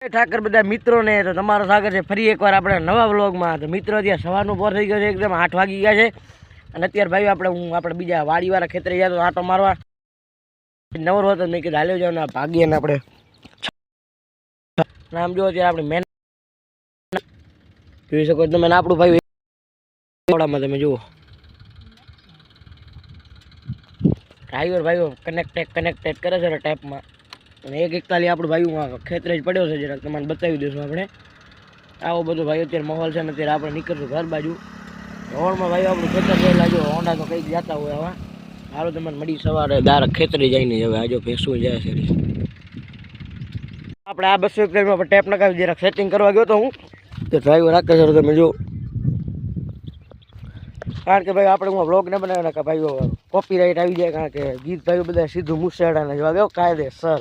ઠાકર, બધા મિત્રોને તો તમારો સ્વાગત છે. ફરી એકવાર આપણે નવા વ્લોગમાં. તો મિત્રો, અત્યારે સવારનું પોર થઈ ગયો છે, એકદમ આઠ વાગી ગયા છે. અને અત્યારે ભાઈ, આપણે હું, આપણે બીજા વાડીવાળા ખેતરે ગયા તો આટો મારવા. નવરો હતો મેં કીધું, હાલ્યો જાવ ભાગીએ ને આપણે. નામ જો, અત્યારે આપણે મેન જોઈ શકો તમે આપણું ભાઈ તમે જુઓ. ડ્રાઈવર ભાઈઓ કનેક્ટેડ કનેક્ટેડ કરે છે ટેપમાં અને એક એકતાલી આપણું ભાઈ ખેતરે જ પડ્યો છે જરાક તમને બતાવી દઈશું આપણે. આવો બધો ભાઈ અત્યારે માહોલ છે ને અત્યારે આપણે નીકળશું ઘર બાજુ. રોડમાં ભાઈ આપણું ખેતર છે લાજો હોન્ડા તો કંઈક જતા હોય આવા સારું તમને મળી સવારે દાર ખેતરે જઈને જ હવે આજો ભેંસું જાય છે. આપણે આ બસો કિલોમીટર ટેપ નખાવી જરાક સેટિંગ કરવા ગયો તો હું. તો ડ્રાઈવર રાખે છે, તમે જો કારણ કે ભાઈ આપણે હું બ્લોગ ન બનાવ્યો નાખા ભાઈઓ કોપીરાઇટ આવી જાય, કારણ કે ગીત ભાઈઓ બધા સીધું મુસેડાને જવા. ગયો કાયદેસર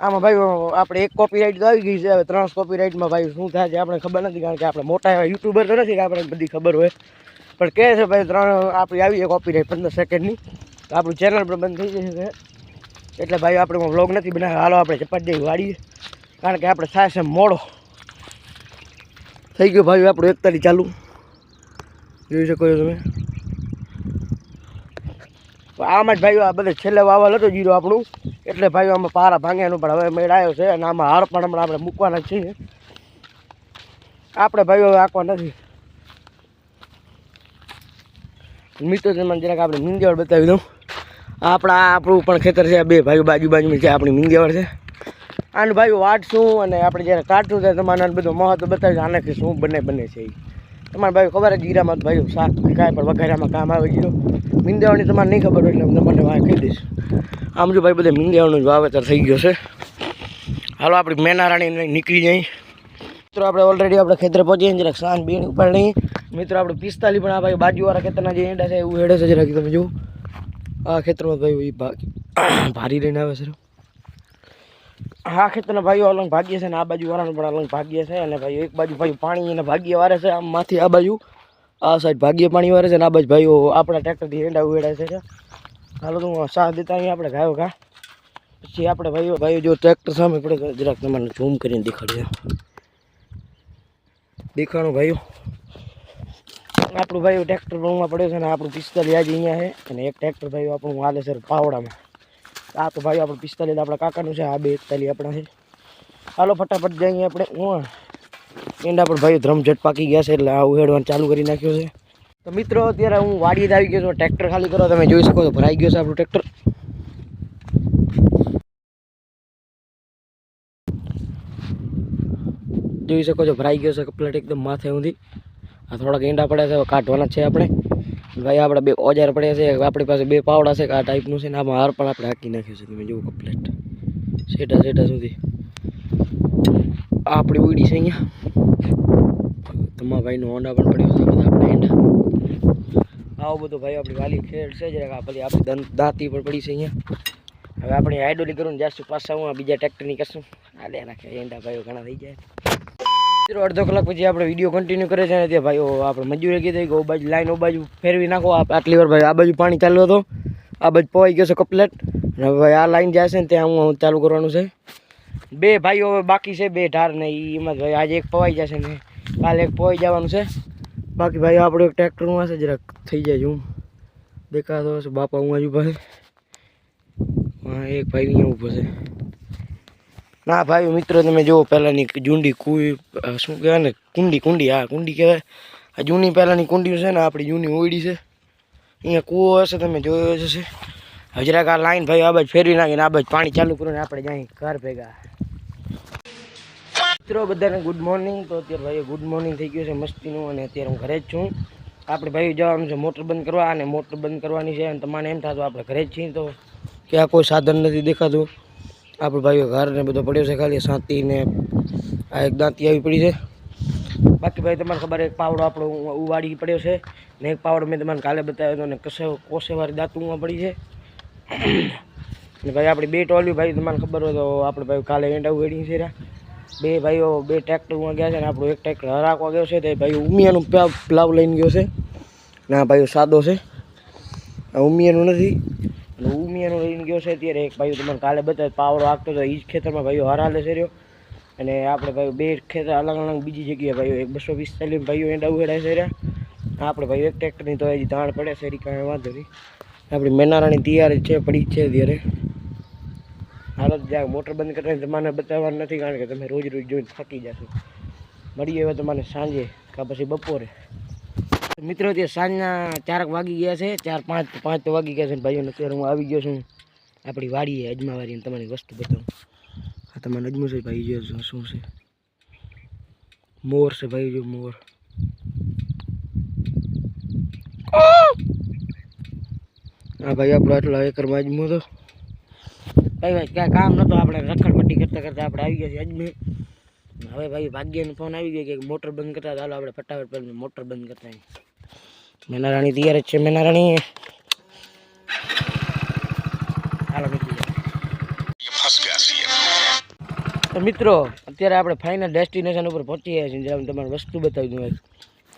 આમાં ભાઈ, આપણે એક કોપીરાઇટ તો આવી ગઈ છે. હવે ત્રણ કોપીરાઇટમાં ભાઈ, શું થાય છે આપણે ખબર નથી, કારણ કે આપણે મોટા એવા યુટ્યુબર તો નથી કે આપણે બધી ખબર હોય. પણ કહે છે ભાઈ, ત્રણ આપણી આવી છે કોપીરાઇટ પંદર સેકન્ડની તો આપણું ચેનલ પણ બંધ થઈ જશે એટલે ભાઈ, આપણે વ્લોગ નથી બનાવ્યો. હાલો, આપણે ચપાટી વાળીએ. કારણ કે આપણે થાય છે મોડો. થઈ ગયો ભાઈ, આપણું એકતાલી ચાલુ. જોઈ શકો છો તમે. આમાં જ ભાઈ, આ બધે છેલ્લે વાવલ હતો જીરો આપણું. એટલે ભાઈઓ અમે પારા ભાંગ્યાનું પણ હવે મેળ આવ્યો છે અને આમાં હાર પણ હમણાં આપણે મૂકવાના છીએ. આપણે ભાઈઓ આંકવા નથી. મિત્રો તમને જરાક આપણે મિંજવાડ બતાવી દઉં. આપણા, આપણું પણ ખેતર છે બે ભાઈઓ બાજુ બાજુમાં છે, આપણી મિંજવાડ છે. આનું ભાઈઓ વાટશું અને આપણે જ્યારે કાઢશું ત્યારે તમારે બધું મહત્વ બતાવીશું. આનાથી શું બને બને છે એ તમારે ભાઈ ખબર જ જીરામાં ભાઈ શાક કાંઈ પણ વઘારામાં કામ આવે ગયો. મીંદાવાની તમારે નહીં ખબર હોય એટલે હું તમને વાત કહી દઈશ. આમ જો ભાઈ, બધે મીંદાવાનું જ વાવેતર થઈ ગયો છે. હાલો, આપણી મેનારાણી નીકળી જઈ મિત્રો, આપણે ઓલરેડી આપણે ખેતરે પહોંચીએ ને જરાક સાંજ બેન ઉપર નહીં મિત્રો, આપણે પિસ્તાલી પણ આ ભાઈ બાજુવાળા ખેતરના જે એંડા છે, એવું હેડે છે જરાક, તમે જુઓ. આ ખેતરમાં ભાઈ ભારી લઈને આવે છે. આ ખેતરના ભાઈઓ અલંગ ભાગ્ય છે ને આ બાજુ વાળાનું પણ અલંગ ભાગ્ય છે અને ભાઈ એક બાજુ ભાઈ પાણી અને ભાગ્ય વારે છે આમ માંથી આ બાજુ. આ સાઈડ ભાગ્ય પાણી વારે છે ને આ બાજુ ભાઈઓ આપણા ટ્રેક્ટરથી હેંડા ઉડાડે છે હાલો તો હું સાથ દેતા અહીંયા આપણે ગાયો ઘા. પછી આપણે ભાઈઓ ભાઈઓ જો ટ્રેક્ટર સામે પડે જરાક તમારે ઝૂમ કરીને દેખાડીએ. દેખાણું ભાઈઓ. આપણું ભાઈઓ ટ્રેક્ટર પણ પડ્યો છે ને આપણું પિસ્તાલીસ આજે અહીંયા છે અને એક ટ્રેક્ટર ભાઈઓ આપણું હાલે છે પાવડામાં. આ તો ભાઈ આપણે પિસ્તાલીસ આપણા કાકાનું છે, આ બે એકતાલીસ આપણા છે. હાલો, ફટાફટ જઈએ આપણે. ઊંઘ એંડા પણ ભાઈ ધ્રમઝટ પાકી ગયા છે, એટલે આ ઉહેડવાનું ચાલુ કરી નાખ્યો છે. તો મિત્રો, અત્યારે હું વાડીએ આવી ગયો છું, ટ્રેક્ટર ખાલી કરો, તમે જોઈ શકો છો, ભરાઈ ગયો છે આપણું ટ્રેક્ટર. જોઈ શકો છો, ભરાઈ ગયો છે, કપલેટ એકદમ માથે ઊંધી. આ થોડાક ઈંડા પડ્યા છે કાઢવાના છે આપણે. ભાઈ આપણે બે ઓજાર પડ્યા છે આપણી પાસે બે પાવડા છે, કે આ ટાઈપનું છે ને આમાં હાર પણ આપણે હાકી નાખ્યું છે, તમે જુઓ કમ્પ્લેટ સેટા સેટા સુધી. આપણી ઉડી છે અહીંયા. તમારા ભાઈનો હોન્ડા પણ પડ્યો છે બધા આપણે ઈંડા આવો બધો ભાઈ આપણી વાલી ખેડ છે, જરાક આ પછી આપણી દાંતી પણ પડી છે અહીંયા. હવે આપણે હાઇડોલી કરું ને જાશું પાછા હું બીજા ટ્રેક્ટરની કરશું. આ લે નાખે એંડા ભાઈઓ ઘણા થઈ જાય. મિત્રો, અડધો કલાક પછી આપણે વીડિયો કન્ટિન્યુ કરે છે અને ત્યાં ભાઈઓ, આપણે મજૂરી કીધી કે ઓ બાજુ, લાઈન ઓ બાજુ ફેરવી નાખો. આટલી વાર ભાઈ આ બાજુ પાણી ચાલુ હતો. આ બાજુ પવાઈ ગયો છે કપલેટ અને ભાઈ આ લાઈન જાય છે ને ત્યાં હું ચાલુ કરવાનું છે. બે ભાઈઓ હવે બાકી છે, બે ઢાર ને એમાં ભાઈ આજે એક પવાઈ જશે ને કાલે એક પવાઈ જવાનું છે. બાકી ભાઈ આપણું એક ટ્રેક્ટરનું હશે, જરાક થઈ જાય હું દેખાતો હશે, બાપા હું હજુ હા, એક ભાઈ અહીંયા ઊભો છે. ના ભાઈ, મિત્રો, તમે જુઓ, પહેલાંની જૂંડી કુઈ શું કહેવાય ને, કુંડી કુંડી, હા, કુંડી કહેવાય. આ જૂની પહેલાંની કુંડી છે ને, આપણી જૂની ઓયડી છે. અહીંયા કૂવો હશે, તમે જોયો હશે. જરાક આ લાઈન ભાઈ, આ ફેરવી નાખીને આ પાણી ચાલુ કરીને આપણે જાય ઘર ભેગા. મિત્રો, બધાને ગુડ મોર્નિંગ તો અત્યારે ભાઈ ગુડ મોર્નિંગ થઈ ગયું છે, મસ્તીનું, અને અત્યારે હું ઘરે જ છું. આપણે ભાઈ જવાનું છે મોટર બંધ કરવા, અને મોટર બંધ કરવાની છે, અને તમારે એમ થતું આપણે ઘરે જ છીએ. તો ક્યાં કોઈ સાધન નથી દેખાતું. આપણે ભાઈઓ ઘર ને બધો પડ્યો છે ખાલી, સાંતી ને આ એક દાંતી આવી પડી છે. બાકી ભાઈ, તમારે ખબર એક પાવડો આપણો ઉવાડી પડ્યો છે ને એક પાવડો મેં તમારે કાલે બતાવ્યો હતો ને કસે, કોસેવાળી દાંતુમાં પડી છે. ને ભાઈ, આપણી બે ટોલી ભાઈ તમને ખબર હોય તો આપણે ભાઈ કાલે એંડા ઉગાડી છે બે ભાઈઓ, બે ટ્રેક્ટરમાં ગયા છે ને આપણો એક ટ્રેક્ટર હરાકવા ગયો છે, તે ભાઈ ઉમિયાનું પ્લા પ્લાવ લઈને ગયો છે. ને આ ભાઈઓ સાદો છે. આ ઉમિયાનું નથી. અને ઉમિયાનો લઈને ગયો છે અત્યારે. એક ભાઈ તમને કાલે બતાવે, પાવડો આગતો હતો એ જ ખેતરમાં ભાઈઓ હરાલે છે રહ્યો. અને આપણે ભાઈ બે ખેતર અલગ અલગ બીજી જગ્યાએ ભાઈઓ એક બસો પિસ્તાલીસ ભાઈઓ એંડા ઉગેડા છે રહ્યા. આપણે ભાઈ એક ટ્રેક્ટરની તો હજી ધાણ પડે છે, એની કાંઈ વાંધો નહીં. આપણી મેનારાની તૈયાર છે, પડી છે અત્યારે. હાલત જ્યાં મોટર બંધ કરીને તમારે બતાવવાનું નથી, કારણ કે તમે રોજ રોજ જોઈને થાકી જશો. મળીએ હવે તમારે સાંજે, કાં પછી બપોરે. મિત્રો, તે સાંજના ચારક વાગી ગયા છે. ચાર પાંચ પાંચ તો વાગી ગયા છે ભાઈઓ અત્યારે હું આવી ગયો છું. આપણી વાડીએ અજમા વાડીએ તમારી વસ્તુ બતાવું. આ તમારે અજમો છે ભાઈ જો શું- છે? મોર છે ભાઈ, જો મોર. હા ભાઈ આપણો આટલો એકરમાં અજમો તો. ભાઈ ભાઈ ક્યાં કામ નતો આપણે રખડપટ્ટી કરતા કરતા આપણે આવી ગયા છીએ અજમેર હવે ભાઈ ભાગ્યનો ફોન આવી ગયો કે મોટર બંધ કરતા. ચાલો, આપણે ફટાફટ મોટર બંધ કરતા મેના રાણી તૈયાર જ છે. મેના રાણી હાલો નીકળી જાઓ. તો મિત્રો, અત્યારે આપણે ફાઇનલ ડેસ્ટિનેશન ઉપર પહોંચી ગયા છીએ. જ્યાં તમારે વસ્તુ બતાવી દઉં.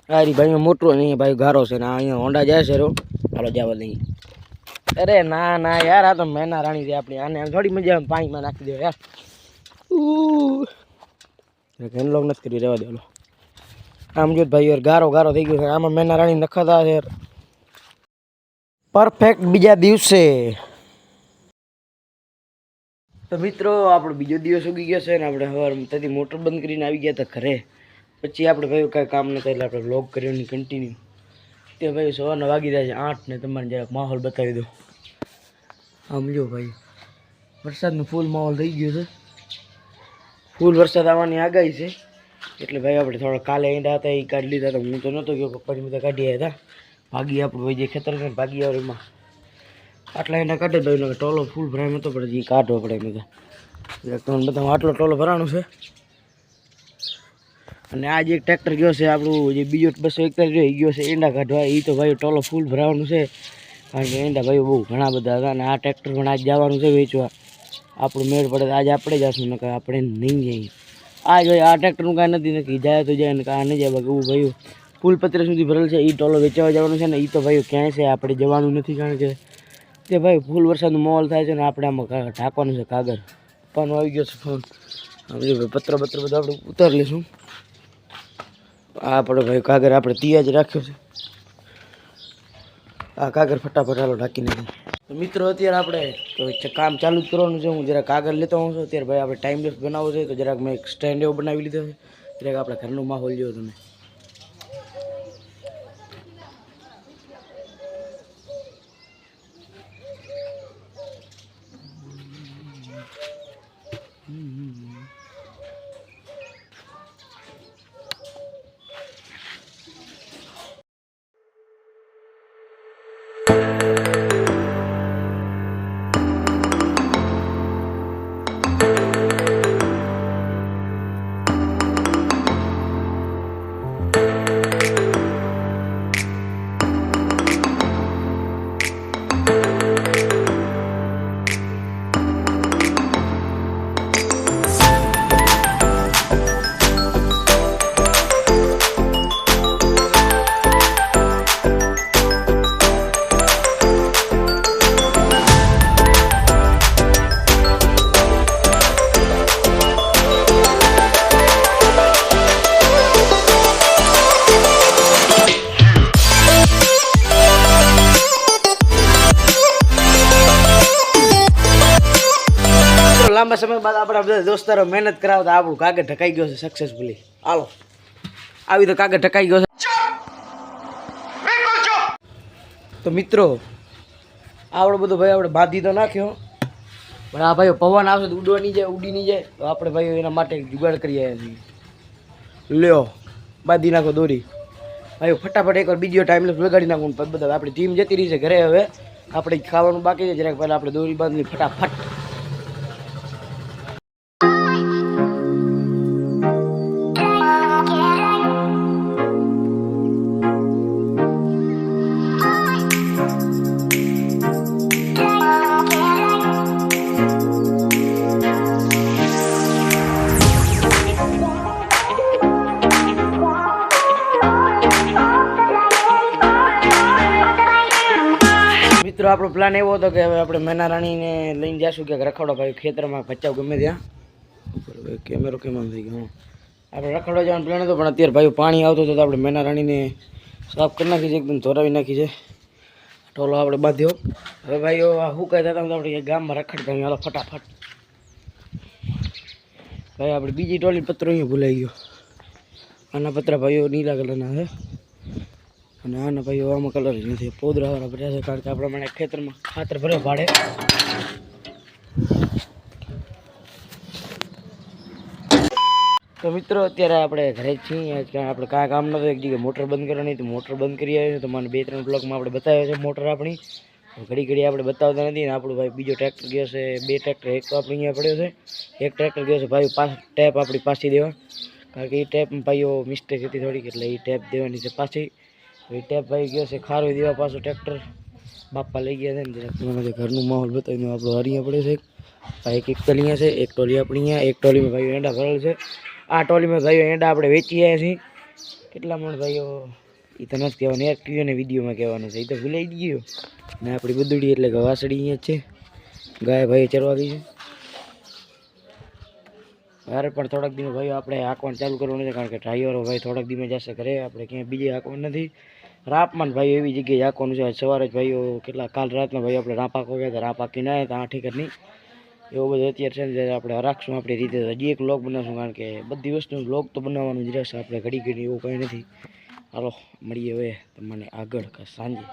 આ રી ભાઈનો મોટો નહીં ભાઈ ગારો છે ને અહીંયા હોન્ડા જાય છે, રો. હાલો જવા નહીં અરે ના ના યાર, આ તો મેના રાણી છે આપણી. આને થોડી મજા પાણીમાં નાખી દો યાર. હેન્ડલોક નથી કરી, રહેવા દે, હાલો. આમ જો ભાઈ યાર ગારો ગારો થઈ ગયો છે. આમાં મેના રાણી નખાતા છે પરફેક્ટ બીજા દિવસે. તો મિત્રો, આપણો બીજો દિવસ ઉગી ગયો છે ને આપણે સવાર ત્યાંથી મોટર બંધ કરીને આવી ગયા હતા ઘરે. પછી આપણે ભાઈ કાંઈ કામ ન એટલે આપણે બ્લોગ કર્યો ને કન્ટિન્યુ તે ભાઈ સવારના વાગી રહ્યા છે, આઠ ને તમારે જરાક માહોલ બતાવી દો આમ જો ભાઈ, વરસાદનો ફૂલ માહોલ થઈ ગયો છે. ફૂલ વરસાદ આવવાની આગાહી છે. એટલે ભાઈ આપણે થોડા કાલે ઈંડા હતા એ કાઢી લીધા હતા. હું તો નહોતો ગયો પપ્પાની બધા કાઢી આવ્યા હતા. ભાગી આપણું ભાઈ જે ખેતર છે ભાગી આવ્યો એમાં. આટલા ઈંડા કાઢે ભાઈ ટોલો ફૂલ ભરાય નતો પડે એ કાઢવો પડે એમ બધા. તમને બધા આટલો ટોલો ભરાણો છે. અને આ જે એક ટ્રેક્ટર ગયો છે, આપણું જે બીજો બસો એકતાલીસ એ ગયો છે, ઈંડા કાઢવા એ તો ભાઈ ટોલો ફૂલ ભરાવાનું છે. કારણ કે ઈંડા ભાઈ બહુ ઘણા બધા હતા, અને આ ટ્રેક્ટર પણ આજ જવાનું છે વેચવા. આપણું મેળ પડે આજે આપણે જશું નકર આપણે નહીં જઈએ આ જોઈએ આ ટ્રેક્ટરનું કાંઈ નથી નથી. જાય તો જાય ને કાંઈ જાય. બાકી ભાઈ ફૂલ પત્ર સુધી ભરેલ છે. એ ટોલો વેચવા જવાનું છે ને એ તો ભાઈ ક્યાંય છે? આપણે જવાનું નથી કારણ કે તે ભાઈ ફૂલ વરસાદનો માહોલ થાય છે ને, આપણે આમાં ઢાંકવાનું છે કાગળ. પણ આવી ગયો છે ફોન જો ભાઈ પત્ર પત્ર બધું આપણે ઉતારી લઈશું. આપણે ભાઈ કાગળ આપણે તૈયાર જ રાખ્યો છે. આ કાગળ ફટાફટ હાલો ઢાંકી નાખીએ તો મિત્રો, અત્યારે આપણે કામ ચાલુ જ કરવાનું છે. હું જરાક કાગળ લેતો હોઉં છું. અત્યારે ભાઈ આપણે ટાઈમ લેસ બનાવવો છે, તો જરાક મેં એક સ્ટેન્ડ એવો બનાવી લીધો છે. જરાક આપણે ઘરનો માહોલ જોયો તમે. લાંબા સમય બાદ આપણા બધા દોસ્તારો મહેનત કરાવતા આપણું કાગળ ઢકાઈ ગયો છે સક્સેસફુલી હાલો. આવી તો કાગળ ઢકાઈ ગયો છે. તો મિત્રો, આવડો બધો ભાઈ આપણે બાંધી તો નાખ્યો. પણ આ ભાઈઓ પવન આવશે તો ઉડવા નહીં જાય ઉડી નહીં જાય. તો આપણે ભાઈઓ એના માટે જુગાડ કરી આવ્યા છીએ. લ્યો, બાંધી નાખો દોરી. ભાઈઓ ફટાફટ એકવાર બીજો ટાઈમ વગાડી નાખો. બધા આપણી ટીમ જતી રહી છે ઘરે હવે. આપણે ખાવાનું બાકી છે, જરાક પહેલાં આપણે દોરી બાંધી ફટાફટ મિત્રો, આપણો પ્લાન એવો હતો કે હવે આપણે મેના રાણીને લઈને જઈશું કે રખડો ભાઈ ખેતરમાં ભચાવ ગમે ત્યાં. કેમેરો કેમ થઈ ગયો. આપણે રખડો જવાનો પ્લાન હતો, પણ અત્યારે ભાઈ પાણી આવતું હતું તો આપણે મેના રાણીને સાફ કરી નાખી છે, એકદમ ધોરાવી નાખી છે. ટોલો આપણે બાંધ્યો. હવે ભાઈઓ, આ શું કહેતા હતા આપણે ગામમાં રખડતા હાલો, ફટાફટ. ભાઈ, આપણે બીજી ટોલી પત્રો અહીંયા ભૂલાઈ ગયો. આના પત્ર ભાઈઓ નીલા કલરના છે. અને આના ભાઈઓ આમાં કલર જ નથી પોદરાવાળા ભર્યા છે કારણ કે આપણા મને ખેતરમાં ખાતર ભરે ભાડે. તો મિત્રો, અત્યારે આપણે ઘરે જ છીએ આપણે કાંઈ કામ નતું એક જગ્યાએ મોટર બંધ કરવાની, તો મોટર બંધ કરી આવ્યો તો મને બે ત્રણ બ્લોકમાં આપણે બતાવ્યો છે મોટર આપણી. ઘડી ઘડી આપણે બતાવતા નથી ને, આપણું ભાઈ બીજો ટ્રેક્ટર ગયો છે, બે ટ્રેક્ટર એક તો આપણે અહીંયા પડ્યો છે, એક ટ્રેક્ટર ગયો છે, ભાઈ પાસ ટેપ આપણી પાછી દેવા. કારણ કે એ ટેપ ભાઈઓ મિસ્ટેક હતી થોડીક, એટલે એ ટેપ દેવાની છે પાછી. ટેપ ભાઈ ગયો છે, ખારો દેવા પાછું ટ્રેક્ટર બાપા લઈ ગયા છે ને જરાક ઘરનું માહોલ બતાવીને આપણો હરિયા પડ્યો છે. ભાઈ એક એક ટોલી છે, એક ટોલી આપણી અહીંયા, એક ટોલીમાં ભાઈઓ એંડા ભરેલ છે. આ ટોલીમાં ભાઈઓ એંડા આપણે વેચી આવ્યા છીએ. કેટલા મણ ભાઈઓ એ તો નથી કહેવાનું યાર કયો ને વિડીયોમાં કહેવાનું છે એ તો ભૂલાઈ ગયો. ને આપણી બધુડી એટલે કે વાસળી અહીંયા છે. ગાય ભાઈ ચરવા ગઈ છે. હારે પણ થોડાક દિવસ ભાઈઓ આપણે હાંકવાનું ચાલુ કરવાનું છે, કારણ કે ડ્રાઈવરો ભાઈ થોડાક દિવસ જશે ઘરે, આપણે ક્યાંય બીજે હાંકવાનું નથી. રાપમાં ભાઈ એવી જગ્યાએ હાંકવાનું છે. સવારે જ ભાઈઓ કેટલા કાલ રાતના ભાઈ આપણે રાપ હાંકવા ગયા હતા. રાપ હાંકીને આવ્યા હતા, આઠી નહીં એવું બધું અત્યારે છે ને આપણે રાખશું આપણી રીતે. હજી એક બ્લોગ બનાવશું, કારણ કે બધી વસ્તુ બ્લોગ તો બનાવવાનું જ રહેશે. આપણે ઘડી ઘડી એવું કંઈ નથી. હાલો, મળીએ હવે તમને આગળ સાંજે.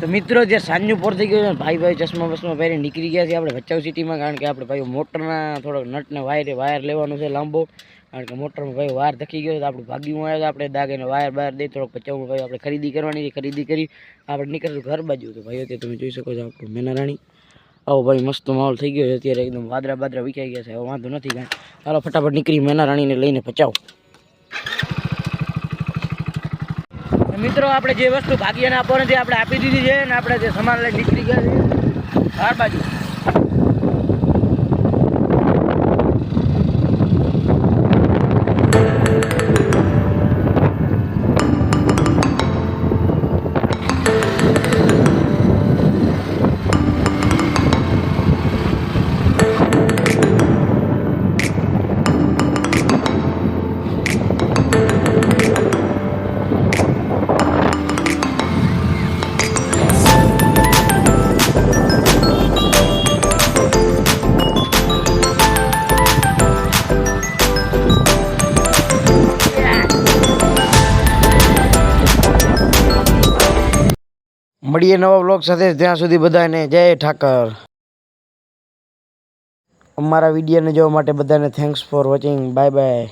તો મિત્રો, જે સાંજનું પોર થઈ ગયું ને, ભાઈ ભાઈ ચશ્મા બસમાં પહેરી નીકળી ગયા છે આપણે ભચાઉ સિટીમાં, કારણ કે આપણે ભાઈ મોટરના થોડોક નટને વાયર વાયર લેવાનું છે લાંબો. કારણ કે મોટરમાં ભાઈ વાર ધકી ગયો તો આપણે ભાગ્યું આવ્યો તો આપણે દાગીને વાયર બહાર દઈ થોડોક પચાવું ભાઈ આપણે ખરીદી કરવાની ખરીદી કરી આપણે નીકળ્યું ઘર બાજુ. તો ભાઈ અત્યારે તમે જોઈ શકો છો આપણું મેના રાણી આવો ભાઈ મસ્ત માહોલ થઈ ગયો અત્યારે એકદમ વાદરા બાદરા વિખાઈ ગયા છે. હવે વાંધો નથી કાંઈ. ચાલો ફટાફટ નીકળી મેના રાણીને લઈને ભચાઉ મિત્રો, આપણે જે વસ્તુ ભાગ્યને આપવાની હતી આપણે આપી દીધી છે અને આપણે જે સામાન લઈને નીકળી ગયા છે બહાર બાજુ. મળીએ નવા બ્લોગ સાથે. ત્યાં સુધી બધાને જય ઠાકર. અમારા વિડીયોને જોવા માટે બધાને thanks for watching bye bye